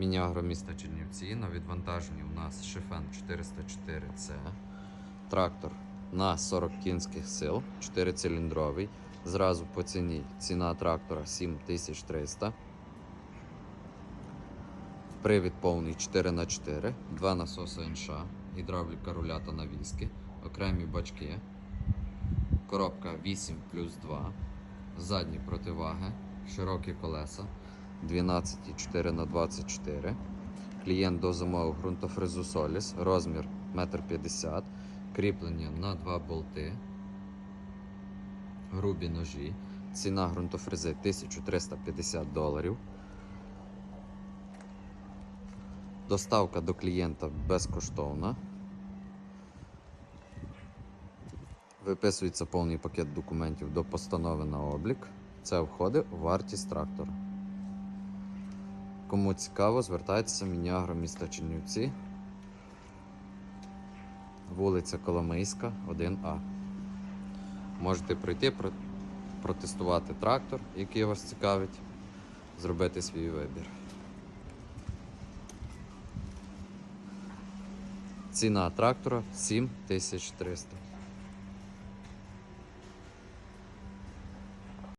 Міні-агро міста Чернівці. На відвантаженні у нас Шифен 404C. Трактор на 40 кінських сил, 4-циліндровий. Зразу по ціні ціна трактора 7300. Привід повний 4х4, два насоси НШ, гідравліка руля та навіски, окремі бачки, коробка 8 плюс 2, задні противаги, широкі колеса 12,4 на 24 Клієнт дозамовив ґрунтофрезу Соліс, розмір 1,50 м, кріплення на два болти, грубі ножі. Ціна ґрунтофрези 1350 доларів. Доставка до клієнта безкоштовна. Виписується повний пакет документів до постанови на облік. Це входить у вартість трактора. Кому цікаво, звертайтеся Мінягро міста Чернівці. Вулиця Коломийська, 1А. Можете прийти, протестувати трактор, який вас цікавить, зробити свій вибір. Ціна трактора 7300.